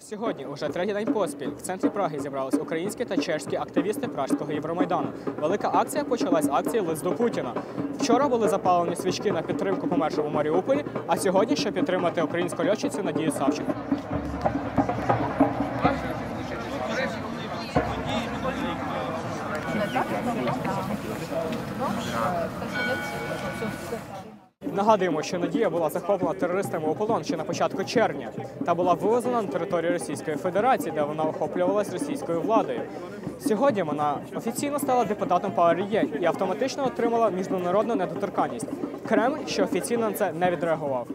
Сьогодні, уже третій день поспіль, в центрі Праги зібрались українські та чешські активісти Пражського Євромайдану. Велика акція почалась акції Лист до Путіна. Вчора були запалені свічки на підтримку помершому Маріуполі, а сьогодні, щоб підтримати українську льотчицю Надію Савченко. Нагадуємо, що Надія була захоплена терористами у полон ще на початку червня та була вивезена на територію Російської Федерації, де вона охоплювалась російською владою. Сьогодні вона офіційно стала депутатом ПАРЄ і автоматично отримала міжнародну недоторканність. Кремль ще офіційно на це не відреагував.